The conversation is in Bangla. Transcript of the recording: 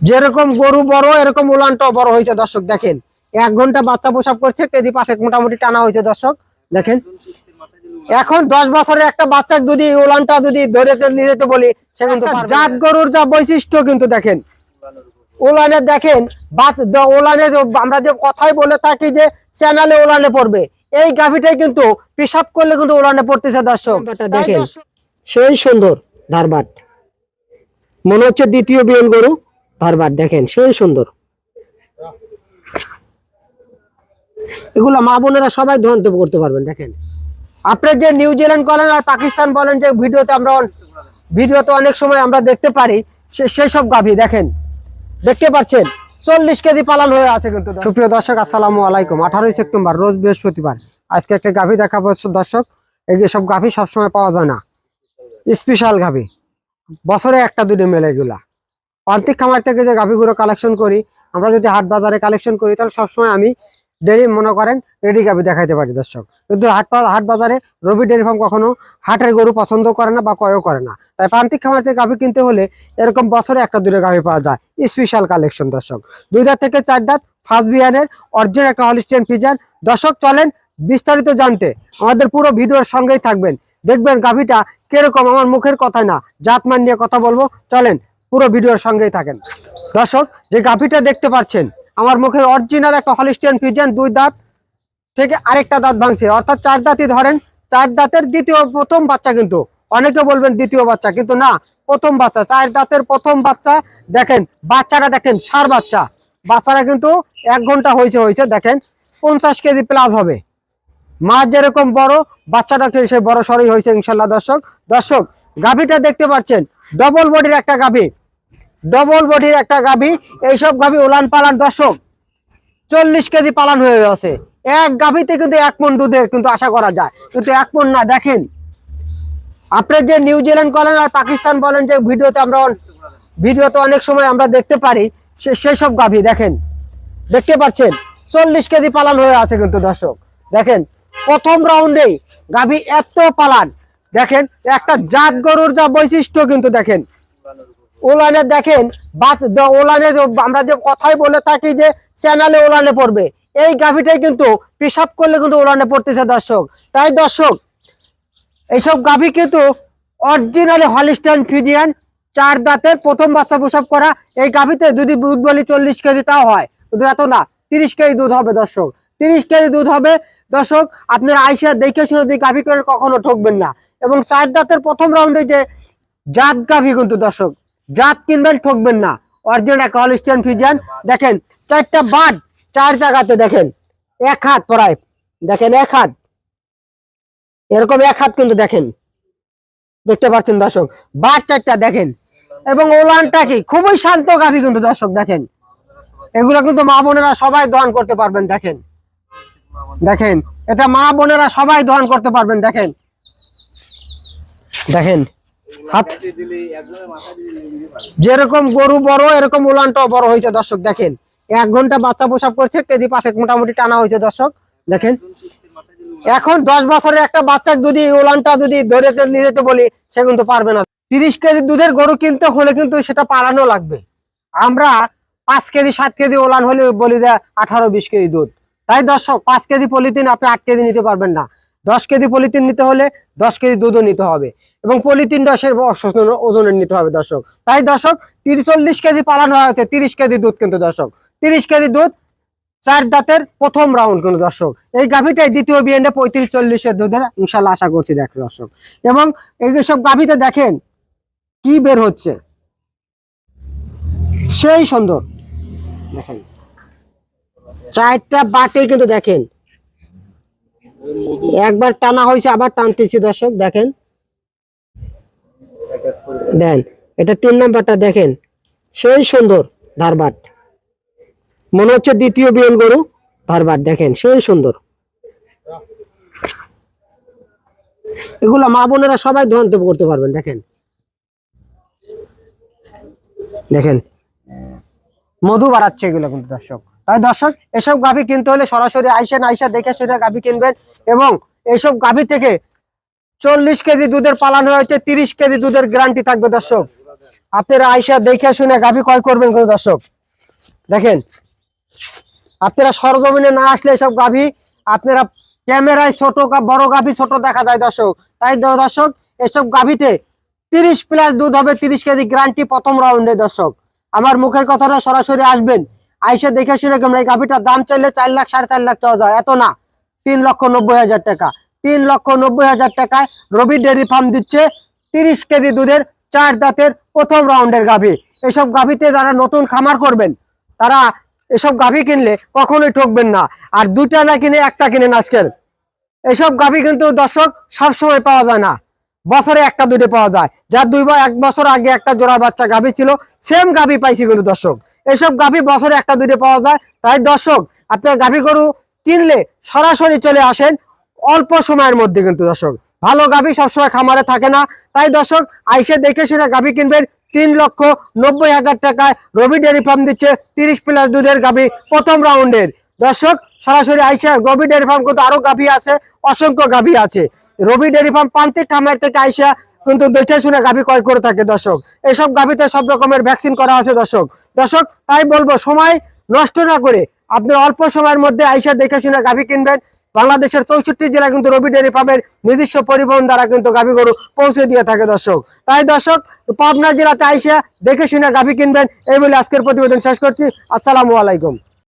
যেরকম গরু বড় এরকম উলানটাও বড় হয়েছে দর্শক দেখেন। এক ঘণ্টা বাচ্চা প্রসাব করছে কেজি পাঁচেক মোটামুটি টানা হয়েছে দর্শক দেখেন। এখন দশ বছরের একটা বাচ্চা যদি উলানটা যদি ধরে নিয়ে যেতে বলি সে কিন্তু জাত গরুর যা বৈশিষ্ট্য কিন্তু দেখেন। ওলানে দেখেন ওলানে আমরা যে কথাই বলে থাকি যে চ্যানেলে ওলানে পড়বে। এই গাভিটাই কিন্তু পেশাব করলে কিন্তু ওলানে পড়তেছে দর্শক। দেখেন। সেই সুন্দর ধারবাট। মনে হচ্ছে দ্বিতীয় বিয়ন গরু। ধারবাট দেখেন সেই সুন্দর। এগুলো মা বোনেরা সবাই ধন্তব্য করতে পারবেন, দেখেন। আপনি যে নিউজিল্যান্ড বলেন আর পাকিস্তান বলেন যে ভিডিওতে আমরা ভিডিওতে অনেক সময় আমরা দেখতে পারি, সে- সেসব গাভী, দেখেন। দেখতে পাচ্ছেন, চল্লিশ কেজি পালন হয়ে আছে কিন্তু সুপ্রিয় দর্শক, আসসালামু আলাইকুম। আঠারোই সেপ্টেম্বর, রোজ বৃহস্পতিবার। আজকে একটা গাভী দেখাবো, দর্শক। এই যে সব গাভী সবসময় পাওয়া যায় না। স্পেশাল গাভী। বছরে একটা দুটো মেলে এগুলা। প্রান্তিক খামার থেকে যে গাভীগুলো কালেকশন করি, আমরা যদি হাট বাজারে কালেকশন করি, তাহলে সবসময় আমি ডেরি মনে করেন রেডি গাভী দেখাইতে পারি দর্শক। কিন্তু হাট হাট বাজারে রবি ডেরি ফার্ম কখনো হাটের গরু পছন্দ করে না বা কয়ও করে না। তাই প্রান্তিক খামার থেকে গাভী কিনতে হলে এরকম বছরে একটা দুটো গাভী পাওয়া যায়। স্পেশাল কালেকশন দর্শক। দুই দাঁত থেকে চার দাঁত ফার্স্ট বিয়ানের অরিজিনাল একটা হলিস্টিয়ান ফিজান দর্শক, চলেন বিস্তারিত জানতে। আমাদের পুরো ভিডিওর সঙ্গেই থাকবেন। দেখবেন গাভীটা কীরকম, আমার মুখের কথা না, জাতমান নিয়ে কথা বলব। চলেন পুরো ভিডিওর সঙ্গেই থাকেন। দর্শক, যে গাভীটা দেখতে পাচ্ছেন, আমার মুখের অরিজিনাল একটা হলিস্টিয়ান ফিজিয়ান দুই দাঁত থেকে আরেকটা দাঁত ভাঙছে। অর্থাৎ চার দাঁতই ধরেন, চার দাঁতের দ্বিতীয় প্রথম বাচ্চা কিন্তু। অনেকে বলবেন দ্বিতীয় বাচ্চা, কিন্তু না, প্রথম বাচ্চা, চার দাঁতের প্রথম বাচ্চা, দেখেন বাচ্চাটা দেখেন, সার বাচ্চা। বাচ্চারা কিন্তু এক ঘণ্টা হয়েছে হয়েছে দেখেন, পঞ্চাশ কেজি প্লাস হবে। মা যেরকম বড় বাচ্চাটাকে সে বড় সরই হয়েছে ইনশাল্লাহ দর্শক। দর্শক, গাভীটা দেখতে পাচ্ছেন ডবল বডির একটা গাভী। ডবল বডির একটা গাভী। এইসব গাভী উলান পালান দর্শক, চল্লিশ কেজি পালন হয়ে গেছে। এক গাভীতে কিন্তু এক মন দুধের কিন্তু আশা করা যায়। কিন্তু এক মন না, দেখেন। আপনি যে নিউজিল্যান্ড বলেন আর পাকিস্তান বলেন, যে ভিডিওতে আমরা ভিডিওতে অনেক সময় আমরা দেখতে পারি, সে- সব গাভী, দেখেন। দেখতে পাচ্ছেন? চল্লিশ কেজি পালান হয়ে আছে কিন্তু দর্শক। দেখেন, প্রথম রাউন্ডেই গাভী এত পালান। দেখেন, একটা জাত গরুর যা বৈশিষ্ট্য কিন্তু দেখেন। ওলানে দেখেন দ- ওলানে আমরা যে কথাই বলে থাকি যে চ্যানেলে ওলানে পড়বে, এই গাভীটাই কিন্তু পেশাব করলে কিন্তু ওলানে পড়তেছে দর্শক। তাই দর্শক, এইসব গাভী কিন্তু অরিজিনালি হলিস্টাইন ফিজিয়ান, চার দাঁতের প্রথম বাচ্চা প্রসব করা, এই গাভীতে যদি দুধ বলি চল্লিশ কেজি তাও হয় এত না, তিরিশ কেজি দুধ হবে দর্শক, তিরিশ কেজি দুধ হবে। দর্শক, আপনারা আইসা দেখে শুনে যে গাভী করে কখনো ঠকবেন না। এবং চার দাঁতের প্রথম রাউন্ডে যে জাত গাভী কিন্তু দর্শক জাত কিনবেন, ঠকবেন না। অরিজিনাল একটা হলিস্টিয়ান ফিজিয়ান দেখেন, চারটা বাদ, চার জায়গাতে দেখেন, এক হাত প্রায়। দেখেন, এক হাত। এরকম এক হাত কিন্তু দেখেন। দেখতে পাচ্ছেন দর্শক বার চারটা দেখেন। এবং ওলানটা কি? খুবই শান্ত গাভী কিন্তু দর্শক, দেখেন। এগুলো কিন্তু মা বোনেরা সবাই দহন করতে পারবেন, দেখেন। দেখেন, এটা মা বোনেরা সবাই দহন করতে পারবেন, দেখেন। দেখেন হাত। যেরকম গরু বড়, এরকম উলানটাও বড় হয়েছে, দর্শক, দেখেন। এক ঘণ্টা বাচ্চা প্রসাব করছে কেজি মোটামুটি টানা হয়েছে, দর্শক, দেখেন। এখন দশ বছরের একটা বাচ্চা যদি উলানটা যদি ধরে নিয়ে যেতে বলি, সে কিন্তু পারবে না। তিরিশ কেজি দুধের গরু কিনতে হলে কিন্তু সেটা পালানো লাগবে। আমরা পাঁচ কেজি, সাত কেজি ওলান হলে বলি যে আঠারো, বিশ কেজি দুধ। তাই দর্শক, পাঁচ কেজি পলিথিন আপনি আট কেজি নিতে পারবেন না। দশ কেজি পলিথিন নিতে হলে দশ কেজি দুধও নিতে হবে এবং পলিথিন দশের ওজনের নিতে হবে দর্শক। তাই দর্শক তিরিশ চল্লিশ কেজি পালানো হয়েছে, তিরিশ কেজি দুধ কিন্তু দর্শক। তিরিশ কেজি দুধ, চার দাঁতের প্রথম রাউন্ড কিন্তু দর্শক। এই গাভীটাই দ্বিতীয় বিএনডে পঁয়ত্রিশ চল্লিশের দুধের ইনশাল্লাহ আশা করছি দেখ দর্শক। এবং এই সব গাভীতে দেখেন, কি বের হচ্ছে? সেই সুন্দর। দেখেন। চারটা বাটে কিন্তু দেখেন। একবার টানা হয়েছে, আবার টানতেছি দর্শক, দেখেন। দেন, এটা তিন নাম্বারটা দেখেন, সেই সুন্দর ধারবাট। মনে হচ্ছে দ্বিতীয় বিয়ন গরু, ধারবাট, দেখেন, সেই সুন্দর। এগুলো মা বোনেরা সবাই ধন্তব্য করতে পারবেন, দেখেন। দেখেন, মধু বাড়াচ্ছে এগুলো কিন্তু দর্শক। দর্শক, এসব গাভী কিনতে হলে সরাসরি আইসেন আইসা দেখে শুনে গাভী কিনবেন এবং এইসব গাভী থেকে চল্লিশ কেজি দুধের পালানো হয়েছে, তিরিশ কেজি দুধের গ্যারান্টি থাকবে দর্শক। আপনারা আইসা দেখে শুনে গাভী ক্রয় করবেন কিন্তু দর্শক। দেখেন, আপনারা সরজমিনে না আসলে এসব গাভী আপনারা ক্যামেরায় ছোট বড় গাভী ছোট দেখা যায় দর্শক। তাই দর্শক, এসব গাভীতে তিরিশ প্লাস দুধ হবে, তিরিশ কেজি গ্যারান্টি প্রথম রাউন্ডে দর্শক। আমার মুখের কথাটা সরাসরি আসবেন। আইসা দেখে শুনে কেমন এই গাভীটার দাম চাইলে চার লাখ, সাড়ে চার লাখ চাওয়া যায়। এত না, তিন লক্ষ নব্বই হাজার টাকা। তিন লক্ষ নব্বই হাজার টাকায় রবি ডেয়ারি ফার্ম দিচ্ছে তিরিশ কেজি দুধের চার দাঁতের প্রথম রাউন্ডের গাভী। এসব গাভীতে যারা নতুন খামার করবেন, তারা এসব গাভী কিনলে কখনোই ঠকবেন না। আর দুটা না কিনে, একটা কিনেন আজকের। এসব গাভী কিন্তু দর্শক সবসময় পাওয়া যায় না। বছরে একটা দুটো পাওয়া যায়। যার দুই বা এক বছর আগে একটা জোড়া বাচ্চা গাভী ছিল, সেম গাভী পাইছি কিন্তু দর্শক। এসব গাভী বছরে একটা দুটো পাওয়া যায়। তাই দর্শক, আপনার গাভী গরু কিনলে সরাসরি চলে আসেন অল্প সময়ের মধ্যে কিন্তু দর্শক। ভালো গাভী সবসময় খামারে থাকে না। তাই দর্শক, আইসে দেখে শুনে গাভী কিনবেন। তিন লক্ষ নব্বই হাজার টাকায় রবি ডেয়ারি ফার্ম দিচ্ছে তিরিশ প্লাস দুধের গাভী প্রথম রাউন্ডের। দর্শক, সরাসরি আইসা রবি ডেয়ারি ফার্ম কিন্তু আরও গাভী আছে, অসংখ্য গাভী আছে। রবি ডেয়ারি ফার্ম প্রান্তিক খামার থেকে আইসা কিন্তু দেখে শুনে গাভী ক্রয় করে থাকে দর্শক। এইসব গাভীতে সব রকমের ভ্যাকসিন করা আছে দর্শক। দর্শক, তাই বলব, সময় নষ্ট না করে আপনি অল্প সময়ের মধ্যে আইসা দেখে শুনে গাভী কিনবেন। বাংলাদেশের চৌষট্টি জেলা কিন্তু রবি ডেয়ারি ফার্মের নিজস্ব পরিবহন দ্বারা কিন্তু গাভী গরু পৌঁছে দিয়ে থাকে দর্শক। তাই দর্শক, পাবনা জেলাতে আইসা দেখে শুনে গাভী কিনবেন। এই বলে আজকের প্রতিবেদন শেষ করছি। আসসালামু আলাইকুম।